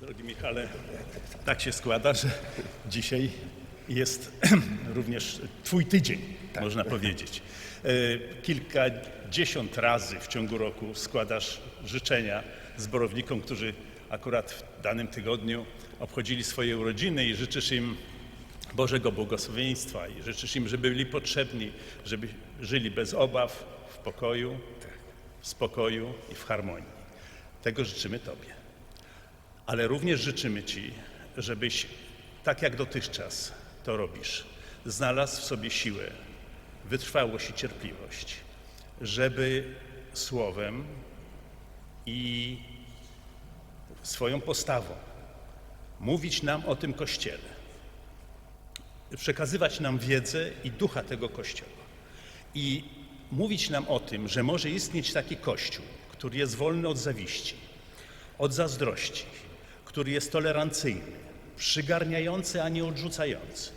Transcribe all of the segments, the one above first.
Drogi Michale, tak się składa, że dzisiaj jest również Twój tydzień, można powiedzieć. E, Kilkadziesiąt razy w ciągu roku składasz życzenia zborownikom, którzy akurat w danym tygodniu obchodzili swoje urodziny i życzysz im Bożego błogosławieństwa i życzysz im, żeby byli potrzebni, żeby żyli bez obaw, w pokoju, w spokoju i w harmonii. Tego życzymy Tobie. Ale również życzymy Ci, żebyś, tak jak dotychczas to robisz, znalazł w sobie siłę, wytrwałość i cierpliwość, żeby słowem i swoją postawą mówić nam o tym Kościele, przekazywać nam wiedzę i ducha tego Kościoła i mówić nam o tym, że może istnieć taki Kościół, który jest wolny od zawiści, od zazdrości, który jest tolerancyjny, przygarniający, a nie odrzucający.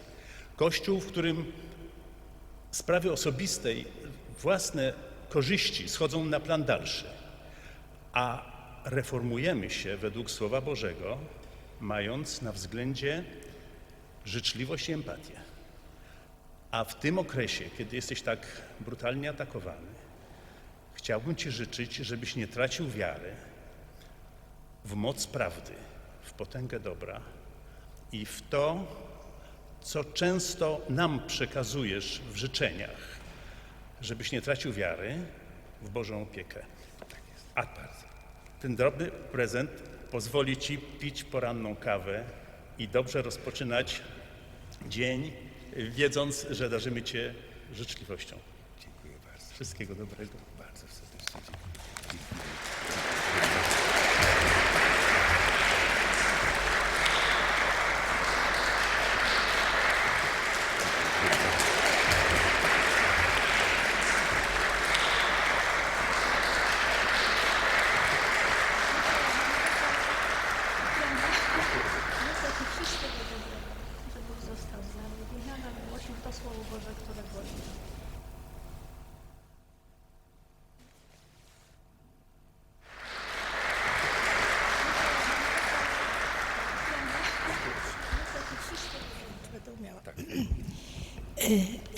Kościół, w którym sprawy osobiste i własne korzyści schodzą na plan dalszy, a reformujemy się według Słowa Bożego, mając na względzie życzliwość i empatię. A w tym okresie, kiedy jesteś tak brutalnie atakowany, chciałbym Ci życzyć, żebyś nie tracił wiary w moc prawdy, w potęgę dobra i w to, co często nam przekazujesz w życzeniach, żebyś nie tracił wiary w Bożą opiekę. A ten drobny prezent pozwoli Ci pić poranną kawę i dobrze rozpoczynać dzień, wiedząc, że darzymy Cię życzliwością. Dziękuję bardzo. Wszystkiego dobrego. Bardzo serdecznie dziękuję. Niestety wszystkiego dobrego, że Bóg został z nami. Niech nam głosił to Słowo Boże, które głosi. Będę umiała.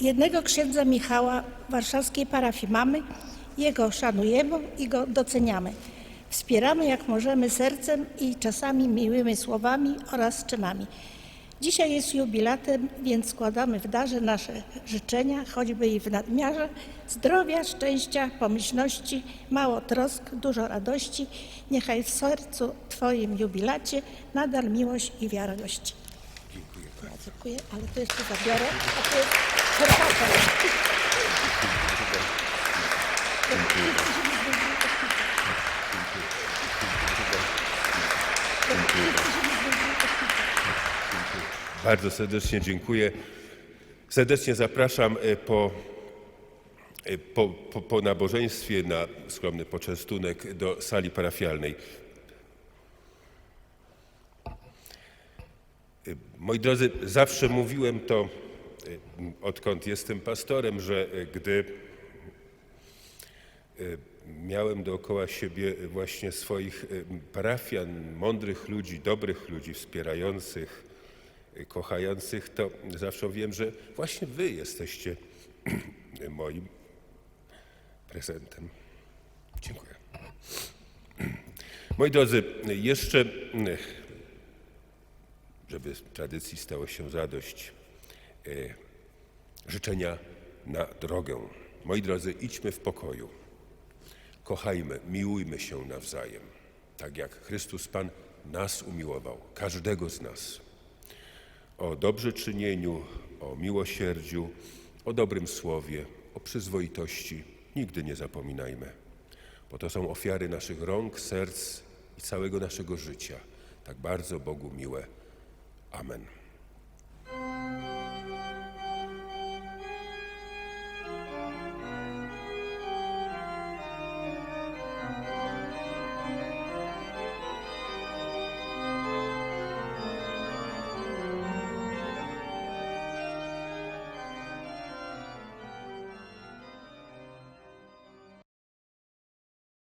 Jednego księdza Michała w warszawskiej parafii mamy. Jego szanujemy i go doceniamy. Wspieramy jak możemy sercem i czasami miłymi słowami oraz czynami. Dzisiaj jest jubilatem, więc składamy w darze nasze życzenia, choćby i w nadmiarze, zdrowia, szczęścia, pomyślności, mało trosk, dużo radości. Niechaj w sercu Twoim jubilacie nadal miłość i wiara gości. Dziękuję Ja bardzo. dziękuję, ale to jeszcze zabiorę, a to jest Bardzo serdecznie dziękuję. Serdecznie zapraszam e, po, e, po, po, po nabożeństwie na skromny poczęstunek do sali parafialnej. E, Moi drodzy, zawsze mówiłem to, odkąd jestem pastorem, że gdy miałem dookoła siebie właśnie swoich parafian, mądrych ludzi, dobrych ludzi, wspierających, kochających, to zawsze wiem, że właśnie wy jesteście moim prezentem. Dziękuję. Moi drodzy, jeszcze, żeby tradycji stało się zadość, e, życzenia na drogę. Moi drodzy, idźmy w pokoju. Kochajmy, miłujmy się nawzajem, tak jak Chrystus Pan nas umiłował, każdego z nas. O dobrze czynieniu, o miłosierdziu, o dobrym słowie, o przyzwoitości nigdy nie zapominajmy, bo to są ofiary naszych rąk, serc i całego naszego życia, tak bardzo Bogu miłe. Amen.